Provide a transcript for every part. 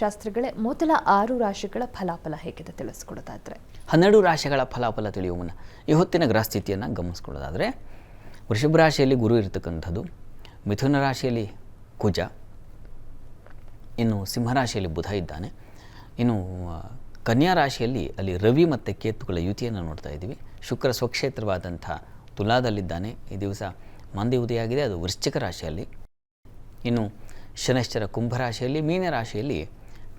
ಶಾಸ್ತ್ರಿಗಳೇ ಮೊದಲ ಆರು ರಾಶಿಗಳ ಫಲಾಫಲ ಹೇಗಿದೆ ತಿಳಿಸ್ಕೊಡೋದಾದ್ರೆ? ಹನ್ನೆರಡು ರಾಶಿಗಳ ಫಲಾಫಲ ತಿಳಿಯುವ ಮುನ್ನ ಗ್ರಹ ಸ್ಥಿತಿಯನ್ನು ಗಮನಿಸ್ಕೊಳ್ಳೋದಾದರೆ, ವೃಷಭ ರಾಶಿಯಲ್ಲಿ ಗುರು ಇರತಕ್ಕಂಥದ್ದು, ಮಿಥುನ ರಾಶಿಯಲ್ಲಿ ಕುಜ, ಇನ್ನು ಸಿಂಹರಾಶಿಯಲ್ಲಿ ಬುಧ ಇದ್ದಾನೆ. ಇನ್ನು ಕನ್ಯಾ ರಾಶಿಯಲ್ಲಿ ಅಲ್ಲಿ ರವಿ ಮತ್ತು ಕೇತುಗಳ ಯುತಿಯನ್ನು ನೋಡ್ತಾ ಇದ್ದೀವಿ. ಶುಕ್ರ ಸ್ವಕ್ಷೇತ್ರವಾದಂಥ ತುಲಾದಲ್ಲಿದ್ದಾನೆ. ಈ ದಿವಸ ಮಂದಿ ಉದಯಾಗಿದೆ ಅದು ವೃಶ್ಚಿಕ ರಾಶಿಯಲ್ಲಿ. ಇನ್ನು ಶನೈಶ್ಚರ ಕುಂಭರಾಶಿಯಲ್ಲಿ ಮೀನರಾಶಿಯಲ್ಲಿ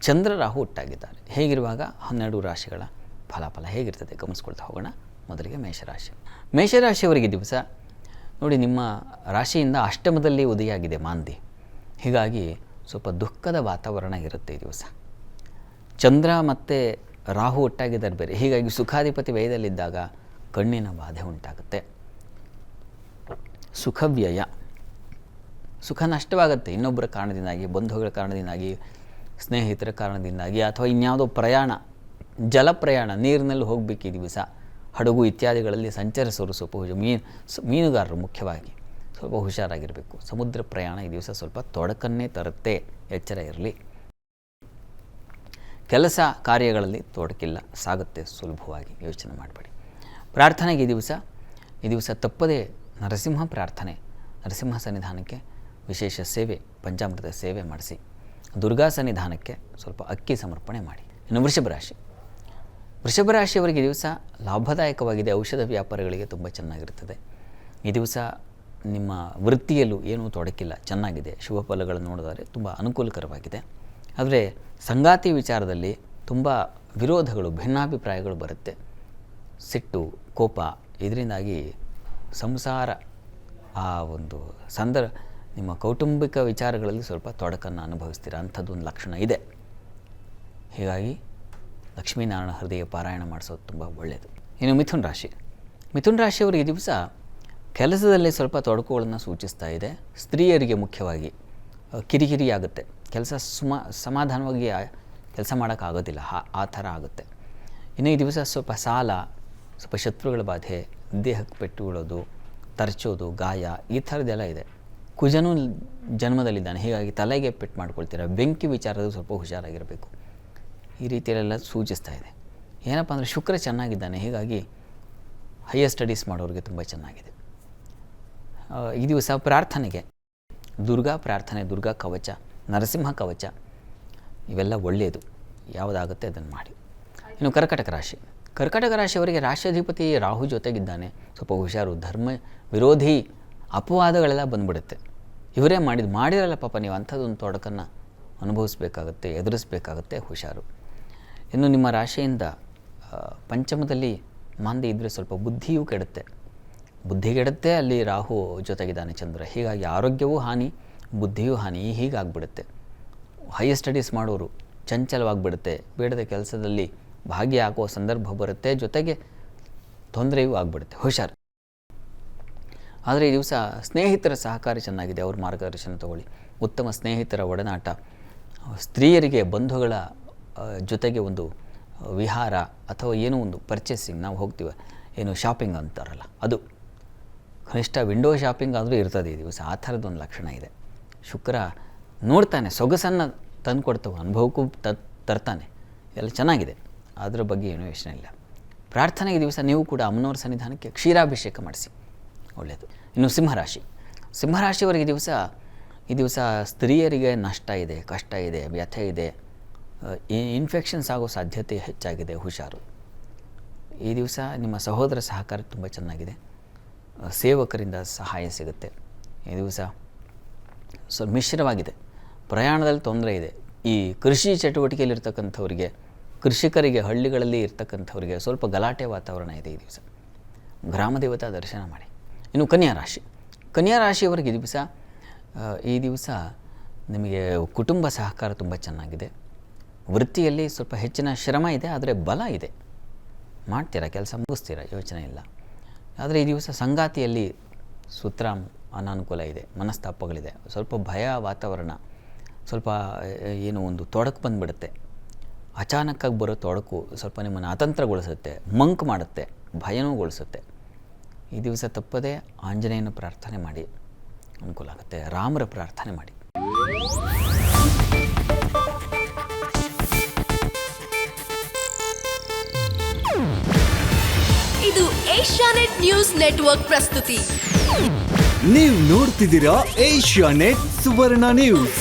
ಚಂದ್ರ ರಾಹು ಒಟ್ಟಾಗಿದ್ದಾರೆ. ಹೇಗಿರುವಾಗ? ಹನ್ನೆರಡು ರಾಶಿಗಳ ಫಲಾಫಲ ಹೇಗಿರ್ತದೆ? ಗಮನಿಸ್ಕೊಳ್ತಾ ಹೋಗೋಣ. ಮೊದಲಿಗೆ ಮೇಷರಾಶಿ. ಮೇಷರಾಶಿಯವರಿಗೆ ದಿವಸ ನೋಡಿ, ನಿಮ್ಮ ರಾಶಿಯಿಂದ ಅಷ್ಟಮದಲ್ಲಿ ಉದಯಾಗಿದೆ ಮಾಂದಿ. ಹೀಗಾಗಿ ಸ್ವಲ್ಪ ದುಃಖದ ವಾತಾವರಣ ಇರುತ್ತೆ ಈ ದಿವಸ. ಚಂದ್ರ ಮತ್ತು ರಾಹು ಒಟ್ಟಾಗಿದ್ದಾರೆ ಬೇರೆ. ಹೀಗಾಗಿ ಸುಖಾಧಿಪತಿ ವ್ಯಯದಲ್ಲಿದ್ದಾಗ ಕಣ್ಣಿನ ಬಾಧೆ ಉಂಟಾಗುತ್ತೆ. ಸುಖವ್ಯಯ. ಸುಖ ನಷ್ಟವಾಗುತ್ತೆ. ಇನ್ನೊಬ್ಬರ ಕಾರಣದಿಂದಾಗಿ, ಬಂಧುಗಳ ಕಾರಣದಿಂದಾಗಿ ಸ್ನೇಹಿತರ ಕಾರಣದಿಂದಾಗಿ ಅಥವಾ ಇನ್ಯಾವುದೋ ಪ್ರಯಾಣ, ಜಲ ಪ್ರಯಾಣ, ನೀರಿನಲ್ಲಿ ಹೋಗಬೇಕು ಈ ದಿವಸ, ಹಡಗು ಇತ್ಯಾದಿಗಳಲ್ಲಿ ಸಂಚರಿಸೋರು ಸ್ವಲ್ಪ ಹುಷ ಮೀನು ಮೀನುಗಾರರು ಮುಖ್ಯವಾಗಿ ಸ್ವಲ್ಪ ಹುಷಾರಾಗಿರಬೇಕು. ಸಮುದ್ರ ಪ್ರಯಾಣ ಈ ದಿವಸ ಸ್ವಲ್ಪ ತೊಡಕನ್ನೇ ತರುತ್ತೆ. ಎಚ್ಚರ ಇರಲಿ. ಕೆಲಸ ಕಾರ್ಯಗಳಲ್ಲಿ ತೊಡಕಿಲ್ಲ. ಸಾಗುತ್ತೆ ಸುಲಭವಾಗಿ. ಯೋಚನೆ ಮಾಡಬೇಡಿ. ಪ್ರಾರ್ಥನೆಗೆ ಈ ದಿವಸ ಈ ದಿವಸ ತಪ್ಪದೇ ನರಸಿಂಹ ಪ್ರಾರ್ಥನೆ. ನರಸಿಂಹ ಸನ್ನಿಧಾನಕ್ಕೆ ವಿಶೇಷ ಸೇವೆ, ಪಂಚಾಮೃತ ಸೇವೆ ಮಾಡಿಸಿ. ದುರ್ಗಾ ಸನ್ನಿಧಾನಕ್ಕೆ ಸ್ವಲ್ಪ ಅಕ್ಕಿ ಸಮರ್ಪಣೆ ಮಾಡಿ. ಇನ್ನು ವೃಷಭ ರಾಶಿ. ವೃಷಭ ರಾಶಿಯವರಿಗೆ ದಿವಸ ಲಾಭದಾಯಕವಾಗಿದೆ. ಔಷಧ ವ್ಯಾಪಾರಗಳಿಗೆ ತುಂಬ ಚೆನ್ನಾಗಿರ್ತದೆ ಈ ದಿವಸ ನಿಮ್ಮ ವೃತ್ತಿಯಲ್ಲೂ ಏನೂ ತೊಡಕಿಲ್ಲ. ಚೆನ್ನಾಗಿದೆ. ಶುಭ ಫಲಗಳನ್ನು ನೋಡಿದರೆ ತುಂಬ ಅನುಕೂಲಕರವಾಗಿದೆ. ಆದರೆ ಸಂಗಾತಿ ವಿಚಾರದಲ್ಲಿ ತುಂಬ ವಿರೋಧಗಳು, ಭಿನ್ನಾಭಿಪ್ರಾಯಗಳು ಬರುತ್ತೆ. ಸಿಟ್ಟು, ಕೋಪ, ಇದರಿಂದಾಗಿ ಸಂಸಾರ ಆ ಒಂದು ಸಂದರ್ ನಿಮ್ಮ ಕೌಟುಂಬಿಕ ವಿಚಾರಗಳಲ್ಲಿ ಸ್ವಲ್ಪ ತೊಡಕನ್ನು ಅನುಭವಿಸ್ತೀರ? ಅಂಥದ್ದೊಂದು ಲಕ್ಷಣ ಇದೆ. ಹೀಗಾಗಿ ಲಕ್ಷ್ಮೀನಾರಾಯಣ ಹೃದಯ ಪಾರಾಯಣ ಮಾಡಿಸೋದು ತುಂಬ ಒಳ್ಳೆಯದು. ಇನ್ನು ಮಿಥುನ್ ರಾಶಿ. ಮಿಥುನ್ ಈ ದಿವಸ ಕೆಲಸದಲ್ಲಿ ಸ್ವಲ್ಪ ತೊಡಕುಗಳನ್ನು ಸೂಚಿಸ್ತಾ ಇದೆ. ಸ್ತ್ರೀಯರಿಗೆ ಮುಖ್ಯವಾಗಿ ಕಿರಿಕಿರಿ ಆಗುತ್ತೆ ಕೆಲಸ ಸುಮ, ಸಮಾಧಾನವಾಗಿ ಕೆಲಸ ಮಾಡೋಕ್ಕಾಗೋದಿಲ್ಲ. ಆ- ಆ ಥರ ಆಗುತ್ತೆ. ಇನ್ನು ಈ ದಿವಸ ಸ್ವಲ್ಪ ಸಾಲ, ಸ್ವಲ್ಪ ಶತ್ರುಗಳ ಬಾಧೆ, ದೇಹಕ್ಕೆ ಪೆಟ್ಟು ಬೀಳೋದು, ತರ್ಚೋದು, ಗಾಯ ಈ ಥರದ್ದೆಲ್ಲ ಇದೆ. ಕುಜನೂ ಜನ್ಮದಲ್ಲಿದ್ದಾನೆ. ಹೀಗಾಗಿ ತಲೆಗೆ ಪೆಟ್ಟು ಮಾಡ್ಕೊಳ್ತೀರ? ಬೆಂಕಿ ವಿಚಾರದ ಸ್ವಲ್ಪ ಹುಷಾರಾಗಿರಬೇಕು. ಈ ರೀತಿಯಲ್ಲೆಲ್ಲ ಸೂಚಿಸ್ತಾ ಇದೆ. ಏನಪ್ಪ ಅಂದರೆ ಶುಕ್ರ ಚೆನ್ನಾಗಿದ್ದಾನೆ. ಹೀಗಾಗಿ ಹೈಯರ್ ಸ್ಟಡೀಸ್ ಮಾಡೋರಿಗೆ ತುಂಬ ಚೆನ್ನಾಗಿದೆ. ಈ ದಿವಸ ಪ್ರಾರ್ಥನೆಗೆ, ದುರ್ಗಾ ಪ್ರಾರ್ಥನೆ, ದುರ್ಗಾ ಕವಚ, ನರಸಿಂಹ ಕವಚ, ಇವೆಲ್ಲ ಒಳ್ಳೆಯದು. ಯಾವುದಾಗುತ್ತೆ ಅದನ್ನು ಮಾಡಿ. ಇನ್ನು ಕರ್ಕಟಕ ರಾಶಿ. ಕರ್ಕಟಕ ರಾಶಿಯವರಿಗೆ ರಾಷ್ಟ್ರಾಧಿಪತಿ ರಾಹು ಜೊತೆಗಿದ್ದಾನೆ. ಸ್ವಲ್ಪ ಹುಷಾರು, ಧರ್ಮ ವಿರೋಧಿ ಅಪವಾದಗಳೆಲ್ಲ ಬಂದ್ಬಿಡುತ್ತೆ. ಇವರೇ ಮಾಡಿದ್ದು ಮಾಡಿರಲ್ಲ ಪಾಪ ನೀವು ಅಂಥದ್ದೊಂದು ತೊಡಕನ್ನು ಅನುಭವಿಸ್ಬೇಕಾಗುತ್ತೆ, ಎದುರಿಸ್ಬೇಕಾಗುತ್ತೆ ಹುಷಾರು. ಇನ್ನು ನಿಮ್ಮ ರಾಶಿಯಿಂದ ಪಂಚಮದಲ್ಲಿ ಮಾಂದಿ ಇದ್ದರೆ ಸ್ವಲ್ಪ ಬುದ್ಧಿಯೂ ಕೆಡುತ್ತೆ. ಬುದ್ಧಿ ಕೆಡುತ್ತೆ, ಅಲ್ಲಿ ರಾಹು ಜೊತೆಗಿದ್ದಾನೆ ಚಂದ್ರ. ಹೀಗಾಗಿ ಆರೋಗ್ಯವೂ ಹಾನಿ, ಬುದ್ಧಿಯೂ ಹಾನಿ ಹೀಗಾಗ್ಬಿಡುತ್ತೆ. ಹೈಯರ್ ಸ್ಟಡೀಸ್ ಮಾಡೋರು ಚಂಚಲವಾಗಿಬಿಡುತ್ತೆ. ಬೇಡದ ಕೆಲಸದಲ್ಲಿ ಭಾಗಿಯಾಗುವ ಸಂದರ್ಭ ಬರುತ್ತೆ, ಜೊತೆಗೆ ತೊಂದರೆಯೂ ಆಗ್ಬಿಡುತ್ತೆ. ಹುಷಾರು. ಆದರೆ ಈ ದಿವಸ ಸ್ನೇಹಿತರ ಸಹಕಾರ ಚೆನ್ನಾಗಿದೆ, ಅವ್ರ ಮಾರ್ಗದರ್ಶನ ತಗೊಳ್ಳಿ. ಉತ್ತಮ ಸ್ನೇಹಿತರ ಒಡನಾಟ. ಸ್ತ್ರೀಯರಿಗೆ ಬಂಧುಗಳ ಜೊತೆಗೆ ಒಂದು ವಿಹಾರ ಅಥವಾ ಏನೋ ಒಂದು ಪರ್ಚೇಸಿಂಗ್ ನಾವು ಹೋಗ್ತೀವ, ಏನು ಶಾಪಿಂಗ್ ಅಂತಾರಲ್ಲ, ಅದು. ಕನಿಷ್ಠ ವಿಂಡೋ ಶಾಪಿಂಗ್ ಆದರೂ ಇರ್ತದೆ ಈ ದಿವಸ, ಆ ಥರದ್ದೊಂದು ಲಕ್ಷಣ ಇದೆ. ಶುಕ್ರ ನೋಡ್ತಾನೆ, ಸೊಗಸನ್ನು ತಂದುಕೊಡ್ತವೆ ಅನುಭವಕ್ಕೂ ತ ತರ್ತಾನೆ. ಎಲ್ಲ ಚೆನ್ನಾಗಿದೆ. ಅದರ ಬಗ್ಗೆ ಏನೂ ಯೋಚನೆ ಇಲ್ಲ. ಪ್ರಾರ್ಥನೆಗೆ ದಿವಸ ನೀವು ಕೂಡ ಅಮ್ಮನವ್ರ ಸನ್ನಿಧಾನಕ್ಕೆ ಕ್ಷೀರಾಭಿಷೇಕ ಮಾಡಿಸಿ. ಒಳ್ಳೆಯದು ಇನ್ನು ಸಿಂಹರಾಶಿ. ಸಿಂಹರಾಶಿಯವರಿಗೆ ದಿವಸ, ಈ ದಿವಸ ಸ್ತ್ರೀಯರಿಗೆ ನಷ್ಟ ಇದೆ, ಕಷ್ಟ ಇದೆ, ವ್ಯಥೆ ಇದೆ. ಇನ್ಫೆಕ್ಷನ್ಸ್ ಆಗೋ ಸಾಧ್ಯತೆ ಹೆಚ್ಚಾಗಿದೆ, ಹುಷಾರು. ಈ ದಿವಸ ನಿಮ್ಮ ಸಹೋದರ ಸಹಕಾರ ತುಂಬ ಚೆನ್ನಾಗಿದೆ. ಸೇವಕರಿಂದ ಸಹಾಯ ಸಿಗುತ್ತೆ. ಈ ದಿವಸ ಸ್ವಲ್ಪ ಮಿಶ್ರವಾಗಿದೆ. ಪ್ರಯಾಣದಲ್ಲಿ ತೊಂದರೆ ಇದೆ. ಈ ಕೃಷಿ ಚಟುವಟಿಕೆಯಲ್ಲಿರ್ತಕ್ಕಂಥವ್ರಿಗೆ, ಕೃಷಿಕರಿಗೆ, ಹಳ್ಳಿಗಳಲ್ಲಿ ಇರ್ತಕ್ಕಂಥವ್ರಿಗೆ ಸ್ವಲ್ಪ ಗಲಾಟೆ ವಾತಾವರಣ ಇದೆ ಈ ದಿವಸ. ಗ್ರಾಮ ದೇವತಾ ದರ್ಶನ ಮಾಡಿ. ಇನ್ನು ಕನ್ಯಾ ರಾಶಿ. ಕನ್ಯಾ ರಾಶಿಯವರಿಗೆ ಈ ದಿವಸ ಈ ದಿವಸ ನಿಮಗೆ ಕುಟುಂಬ ಸಹಕಾರ ತುಂಬ ಚೆನ್ನಾಗಿದೆ. ವೃತ್ತಿಯಲ್ಲಿ ಸ್ವಲ್ಪ ಹೆಚ್ಚಿನ ಶ್ರಮ ಇದೆ, ಆದರೆ ಬಲ ಇದೆ. ಮಾಡ್ತೀರಾ ಕೆಲಸ, ಮುಗಿಸ್ತೀರಾ? ಯೋಚನೆ ಇಲ್ಲ. ಆದರೆ ಈ ದಿವಸ ಸಂಗಾತಿಯಲ್ಲಿ ಸೂತ್ರ ಅನಾನುಕೂಲ ಇದೆ, ಮನಸ್ತಾಪಗಳಿದೆ. ಸ್ವಲ್ಪ ಭಯ ವಾತಾವರಣ, ಸ್ವಲ್ಪ ಏನು ಒಂದು ತೊಡಕು ಬಂದುಬಿಡುತ್ತೆ. ಅಚಾನಕ್ಕಾಗಿ ಬರೋ ತೊಡಕು ಸ್ವಲ್ಪ ನಿಮ್ಮನ್ನು ಅತಂತ್ರಗೊಳಿಸುತ್ತೆ, ಮಂಕ್ ಮಾಡುತ್ತೆ ಭಯನೂಗೊಳಿಸುತ್ತೆ ಈ ದಿವಸ ತಪ್ಪದೆ ಆಂಜನೇಯನ ಪ್ರಾರ್ಥನೆ ಮಾಡಿ. ಅನುಕೂಲ ಆಗುತ್ತೆ. ರಾಮರ ಪ್ರಾರ್ಥನೆ ಮಾಡಿ. ಇದು ಏಷ್ಯಾನೆಟ್ ನ್ಯೂಸ್ ನೆಟ್ವರ್ಕ್ ಪ್ರಸ್ತುತಿ. ನೀವು ನೋಡ್ತಿದ್ದೀರಾ ಏಷ್ಯಾನೆಟ್ ಸುವರ್ಣ ನ್ಯೂಸ್.